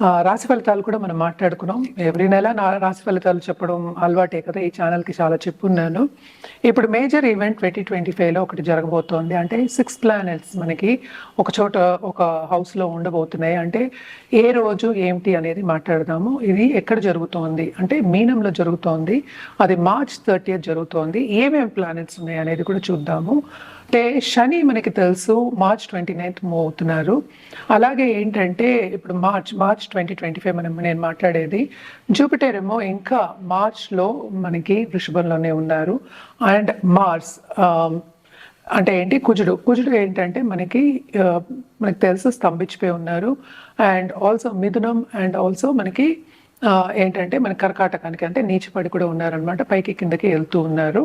రాశి ఫలితాలు కూడా మనం మాట్లాడుకున్నాం. ఎవ్రీ నెల నా రాశి ఫలితాలు చెప్పడం అలవాటే కదా ఈ ఛానల్కి చాలా చెప్పున్నాను. ఇప్పుడు మేజర్ ఈవెంట్ ట్వంటీ ట్వంటీ ఫైవ్లో ఒకటి జరగబోతోంది. అంటే సిక్స్ ప్లానెట్స్ మనకి ఒక చోట ఒక హౌస్లో ఉండబోతున్నాయి. అంటే ఏ రోజు ఏమిటి అనేది మాట్లాడదాము. ఇది ఎక్కడ జరుగుతోంది? అంటే మీనంలో జరుగుతోంది. అది మార్చ్ థర్టీ జరుగుతోంది. ఏమేమి ప్లానెట్స్ ఉన్నాయి అనేది కూడా చూద్దాము. అంటే శని మనకి తెలుసు మార్చ్ ట్వంటీ నైన్త్ మూవ్ అవుతున్నారు అలాగే ఏంటంటే ఇప్పుడు March March twenty twenty five మనం నేను మాట్లాడేది జూపిటర్ ఏమో ఇంకా మార్చ్లో మనకి వృషభంలోనే ఉన్నారు. అండ్ మార్స్ అంటే ఏంటి కుజుడు. కుజుడు ఏంటంటే మనకి మనకు మనకి తెలుసు స్తంభించిపోయి ఉన్నారు. అండ్ ఆల్సో మిథునం అండ్ ఆల్సో మనకి ఏంటంటే మన కర్కాటకానికి అంటే నీచిపడి కూడా ఉన్నారనమాట పైకి కిందకి వెళ్తూ ఉన్నారు.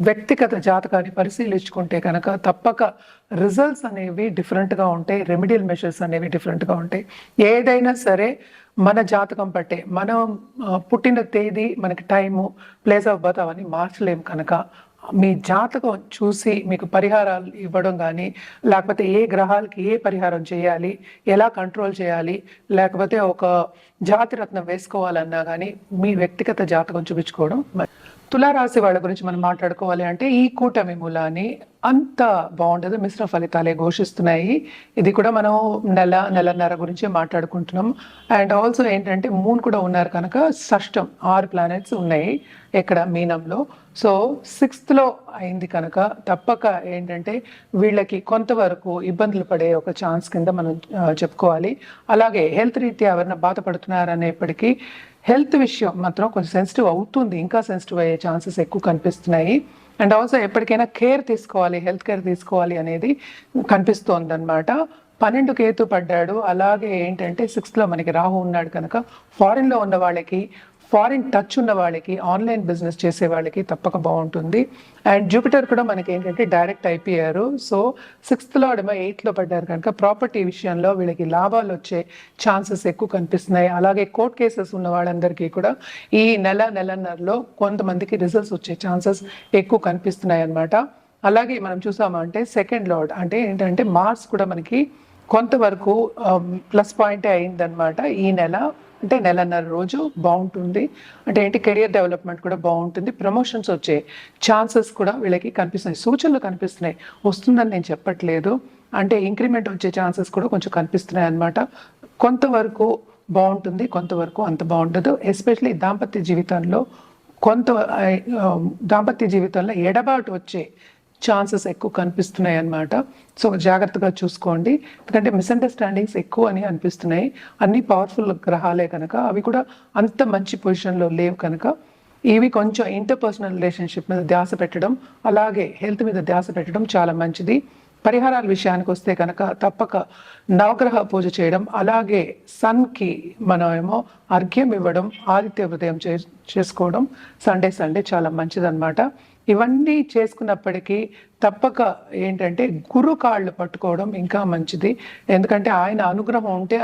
వ్యక్తిగత జాతకాన్ని పరిశీలించుకుంటే కనుక తప్పక రిజల్ట్స్ అనేవి డిఫరెంట్గా ఉంటాయి రెమెడియల్ మెషర్స్ అనేవి డిఫరెంట్గా ఉంటాయి. ఏదైనా సరే మన జాతకం బట్టే మనం పుట్టిన తేదీ మనకి టైము ప్లేస్ ఆఫ్ బర్త్ అవన్నీ మార్చలేము కనుక మీ జాతకం చూసి మీకు పరిహారాలు ఇవ్వడం కానీ లేకపోతే ఏ గ్రహాలకి ఏ పరిహారం చేయాలి ఎలా కంట్రోల్ చేయాలి లేకపోతే ఒక జాతిరత్నం వేసుకోవాలన్నా కానీ మీ వ్యక్తిగత జాతకం చూపించుకోవడం తులారాశి వాళ్ళ గురించి మనం మాట్లాడుకోవాలి అంటే ఈ కూటమి మూలాన్ని అంత బాగుండదు మిశ్ర ఫలితాలే ఘోషిస్తున్నాయి. ఇది కూడా మనం నెల నెలన్నర గురించి మాట్లాడుకుంటున్నాం. అండ్ ఆల్సో ఏంటంటే మూన్ కూడా ఉన్నారు కనుక షష్టం ఆరు ప్లానెట్స్ ఉన్నాయి ఇక్కడ మీనంలో. సో సిక్స్త్లో అయింది కనుక తప్పక ఏంటంటే వీళ్ళకి కొంతవరకు ఇబ్బందులు పడే ఒక ఛాన్స్ కింద మనం చెప్పుకోవాలి. అలాగే హెల్త్ రీత్యా ఎవరైనా బాధపడుతున్నారనేప్పటికీ హెల్త్ విషయం మాత్రం కొంచెం సెన్సిటివ్ అవుతుంది. ఇంకా సెన్సిటివ్ అయ్యే ఛాన్సెస్ ఎక్కువ కనిపిస్తున్నాయి. అండ్ ఆల్సో ఎప్పటికైనా కేర్ తీసుకోవాలి హెల్త్ కేర్ తీసుకోవాలి అనేది కనిపిస్తోంది అనమాట పన్నెండు కేతు పడ్డాడు. అలాగే ఏంటంటే సిక్స్త్లో మనకి రాహు ఉన్నాడు కనుక ఫారిన్లో ఉన్న వాళ్ళకి ఫారిన్ టచ్ ఉన్న వాళ్ళకి ఆన్లైన్ బిజినెస్ చేసే వాళ్ళకి తప్పక బాగుంటుంది. అండ్ జూపిటర్ కూడా మనకి ఏంటంటే డైరెక్ట్ అయిపోయారు సో సిక్స్త్లో అడమ ఎయిత్లో పడ్డారు కనుక ప్రాపర్టీ విషయంలో వీళ్ళకి లాభాలు వచ్చే ఛాన్సెస్ ఎక్కువ కనిపిస్తున్నాయి. అలాగే కోర్ట్ కేసెస్ ఉన్న వాళ్ళందరికీ కూడా ఈ నెల నెలన్నరలో కొంతమందికి రిజల్ట్స్ వచ్చే ఛాన్సెస్ ఎక్కువ కనిపిస్తున్నాయి అన్నమాట. అలాగే మనం చూసామంటే సెకండ్ లార్డ్ అంటే ఏంటంటే మార్స్ కూడా మనకి కొంతవరకు ప్లస్ పాయింటే అయిందనమాట ఈ నెల. అంటే నెలన్నర రోజు బాగుంటుంది. అంటే ఏంటి? కెరియర్ డెవలప్మెంట్ కూడా బాగుంటుంది. ప్రమోషన్స్ వచ్చే ఛాన్సెస్ కూడా వీళ్ళకి కనిపిస్తున్నాయి. సూచనలు కనిపిస్తున్నాయి. వస్తుందని నేను చెప్పట్లేదు. అంటే ఇంక్రిమెంట్ వచ్చే ఛాన్సెస్ కూడా కొంచెం కనిపిస్తున్నాయి అన్నమాట. కొంతవరకు బాగుంటుంది కొంతవరకు అంత బాగుండదు. ఎస్పెషలీ దాంపత్య జీవితంలో కొంత దాంపత్య జీవితంలో ఎడబాటు వచ్చే ఛాన్సెస్ ఎక్కువ కనిపిస్తున్నాయి అన్నమాట. సో జాగ్రత్తగా చూసుకోండి. ఎందుకంటే మిస్అండర్స్టాండింగ్స్ ఎక్కువ అని అనిపిస్తున్నాయి. అన్ని పవర్ఫుల్ గ్రహాలే కనుక అవి కూడా అంత మంచి పొజిషన్లో లేవు కనుక ఇవి కొంచెం ఇంటర్పర్సనల్ రిలేషన్షిప్ మీద ధ్యాస పెట్టడం అలాగే హెల్త్ మీద ధ్యాస పెట్టడం చాలా మంచిది. పరిహారాల విషయానికి వస్తే కనుక తప్పక నవగ్రహ పూజ చేయడం అలాగే సన్కి మనం ఏమో అర్ఘ్యం ఇవ్వడం ఆదిత్య హృదయం చే చేసుకోవడం సండే సండే చాలా మంచిదన్నమాట. ఇవన్నీ చేసుకున్నప్పటికీ తప్పక ఏంటంటే గురు కాళ్ళు పట్టుకోవడం ఇంకా మంచిది. ఎందుకంటే ఆయన అనుగ్రహం ఉంటే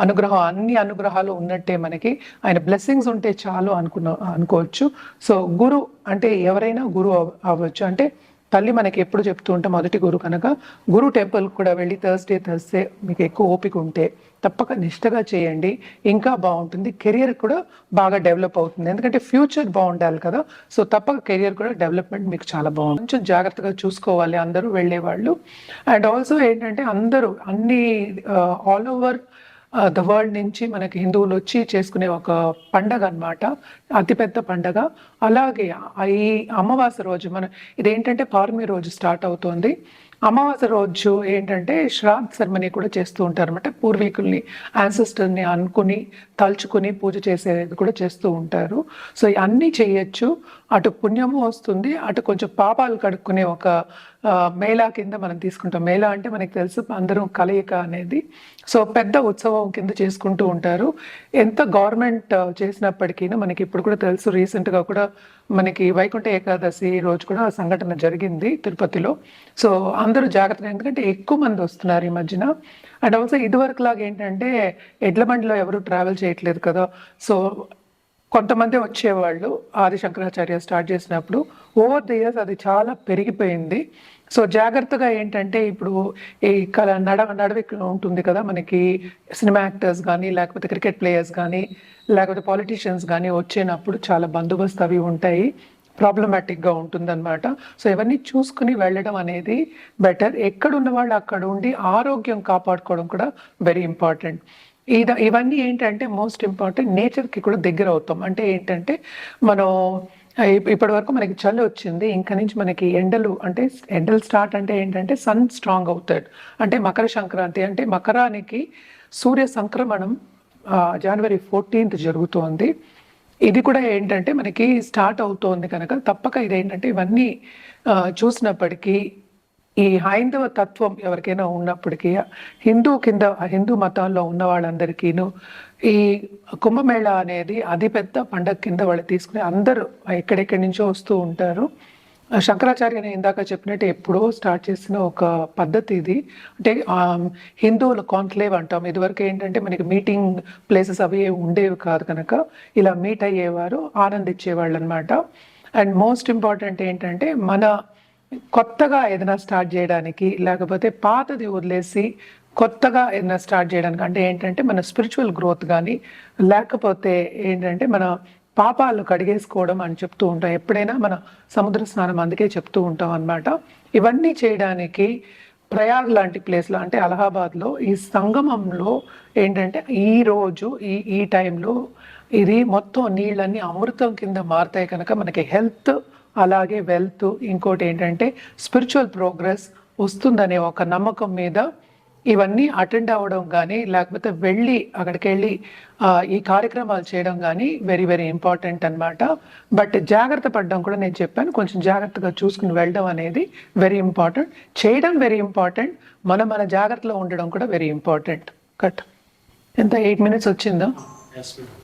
అనుగ్రహం అన్ని అనుగ్రహాలు ఉన్నట్టే మనకి. ఆయన బ్లెస్సింగ్స్ ఉంటే చాలు అనుకున్న అనుకోవచ్చు. సో గురు అంటే ఎవరైనా గురు అవ్వచ్చు. అంటే తల్లి మనకి ఎప్పుడు చెప్తూ ఉంటే మొదటి గురు కనుక గురు టెంపుల్ కూడా వెళ్ళి థర్స్డే థర్స్డే మీకు ఎక్కువ ఓపిక ఉంటే తప్పక నిష్టగా చేయండి. ఇంకా బాగుంటుంది. కెరియర్ కూడా బాగా డెవలప్ అవుతుంది. ఎందుకంటే ఫ్యూచర్ బాగుండాలి కదా. సో తప్పక కెరియర్ కూడా డెవలప్మెంట్ మీకు చాలా బాగుంది కొంచెం జాగ్రత్తగా చూసుకోవాలి అందరూ వెళ్ళేవాళ్ళు. అండ్ ఆల్సో ఏంటంటే అందరూ అన్ని ఆల్ ఓవర్ ద వరల్డ్ నుంచి మనకి హిందువులు వచ్చి చేసుకునే ఒక పండగ అన్నమాట అతిపెద్ద పండగ. అలాగే ఈ అమావాస్య రోజు మన ఇదేంటంటే పౌర్ణమి రోజు స్టార్ట్ అవుతుంది. అమావాస్య రోజు ఏంటంటే శ్రాద్ సెరమనీ కూడా చేస్తూ ఉంటారు అనమాట పూర్వీకుల్ని ఆన్సెస్టర్ని అనుకుని తలుచుకుని పూజ చేసేది కూడా చేస్తూ ఉంటారు. సో అన్నీ చేయొచ్చు. అటు పుణ్యము వస్తుంది అటు కొంచెం పాపాలు కడుక్కునే ఒక మేళా కింద మనం తీసుకుంటాం. మేళా అంటే మనకి తెలుసు అందరం కలయిక అనేది. సో పెద్ద ఉత్సవం కింద చేసుకుంటూ ఉంటారు. ఎంత గవర్నమెంట్ చేసినప్పటికీ మనకి ఇప్పుడు కూడా తెలుసు. రీసెంట్గా కూడా మనకి వైకుంఠ ఏకాదశి రోజు కూడా సంఘటన జరిగింది తిరుపతిలో. సో అందరూ జాగ్రత్తగా ఎందుకంటే ఎక్కువ మంది వస్తున్నారు ఈ మధ్యన. అండ్ ఆల్సో ఇదివరకు లాగా ఏంటంటే ఎడ్ల బండిలో ఎవరు ట్రావెల్ చేయట్లేదు కదా. సో కొంతమంది వచ్చేవాళ్ళు ఆది శంకరాచార్య స్టార్ట్ చేసినప్పుడు ఓవర్ ద ఇయర్స్ అది చాలా పెరిగిపోయింది. సో జాగ్రత్తగా ఏంటంటే ఇప్పుడు ఈ కల నడ నడవిక ఉంటుంది కదా మనకి సినిమా యాక్టర్స్ కానీ లేకపోతే క్రికెట్ ప్లేయర్స్ కానీ లేకపోతే పాలిటీషియన్స్ కానీ వచ్చేటప్పుడు చాలా బందోబస్తు అవి ఉంటాయి. ప్రాబ్లమాటిక్గా ఉంటుందన్నమాట. సో ఇవన్నీ చూసుకుని వెళ్ళడం అనేది బెటర్ ఎక్కడున్న వాళ్ళు అక్కడ ఉండి ఆరోగ్యం కాపాడుకోవడం కూడా వెరీ ఇంపార్టెంట్ ఇది ఇవన్నీ ఏంటంటే మోస్ట్ ఇంపార్టెంట్ నేచర్కి కూడా దగ్గర అవుతాం. అంటే ఏంటంటే మనం ఇప్పటి వరకు మనకి చలి వచ్చింది ఇంకా నుంచి మనకి ఎండలు అంటే ఎండలు స్టార్ట్ అంటే ఏంటంటే సన్ స్ట్రాంగ్ అవుతాడు. అంటే మకర సంక్రాంతి అంటే మకరానికి సూర్య సంక్రమణం జనవరి ఫోర్టీన్త్ జరుగుతోంది. ఇది కూడా ఏంటంటే మనకి స్టార్ట్ అవుతోంది కనుక తప్పక ఇదేంటంటే ఇవన్నీ చూసినప్పటికీ ఈ హైందవ తత్వం ఎవరికైనా ఉన్నప్పటికీ హిందూ కింద హిందూ మతాల్లో ఉన్న వాళ్ళందరికీను ఈ కుంభమేళ అనేది అతిపెద్ద పండగ కింద వాళ్ళు తీసుకుని అందరూ ఎక్కడెక్కడి నుంచో వస్తూ ఉంటారు. శంకరాచార్య నేను ఇందాక చెప్పినట్టు ఎప్పుడో స్టార్ట్ చేసిన ఒక పద్ధతి ఇది. అంటే హిందువులు హిందువుల కాన్క్లేవ్ అంటాం. ఇదివరకు ఏంటంటే మనకి మీటింగ్ ప్లేసెస్ అవి ఉండేవి కాదు కనుక ఇలా మీట్ అయ్యేవారు ఆనందించేవాళ్ళు అనమాట అండ్ మోస్ట్ ఇంపార్టెంట్ ఏంటంటే మన కొత్తగా ఏదైనా స్టార్ట్ చేయడానికి లేకపోతే పాతది వదిలేసి కొత్తగా ఏదైనా స్టార్ట్ చేయడానికి అంటే ఏంటంటే మన స్పిరిచువల్ గ్రోత్ కానీ లేకపోతే ఏంటంటే మన పాపాలు కడిగేసుకోవడం అని చెప్తూ ఉంటాం. ఎప్పుడైనా మన సముద్ర స్నానం అందుకే చెప్తూ ఉంటాం అన్నమాట. ఇవన్నీ చేయడానికి ప్రయాగ్ లాంటి ప్లేస్లో అంటే అలహాబాద్లో ఈ సంగమంలో ఏంటంటే ఈ రోజు ఈ ఈ టైంలో ఇది మొత్తం నీళ్ళన్నీ అమృతం కింద మారుతాయి కనుక మనకి హెల్త్ అలాగే వెల్త్ ఇంకోటి ఏంటంటే స్పిరిచువల్ ప్రోగ్రెస్ వస్తుందనే ఒక నమ్మకం మీద ఇవన్నీ అటెండ్ అవ్వడం కానీ లేకపోతే వెళ్ళి అక్కడికి వెళ్ళి ఈ కార్యక్రమాలు చేయడం కానీ వెరీ వెరీ ఇంపార్టెంట్ అన్నమాట. బట్ జాగ్రత్త పడడం కూడా నేను చెప్పాను. కొంచెం జాగ్రత్తగా చూసుకుని వెళ్ళడం అనేది వెరీ ఇంపార్టెంట్ చేయడం వెరీ ఇంపార్టెంట్ మనం మన జాగ్రత్తలో ఉండడం కూడా వెరీ ఇంపార్టెంట్ కట్ ఎంత? ఎయిట్ మినిట్స్ వచ్చిందా?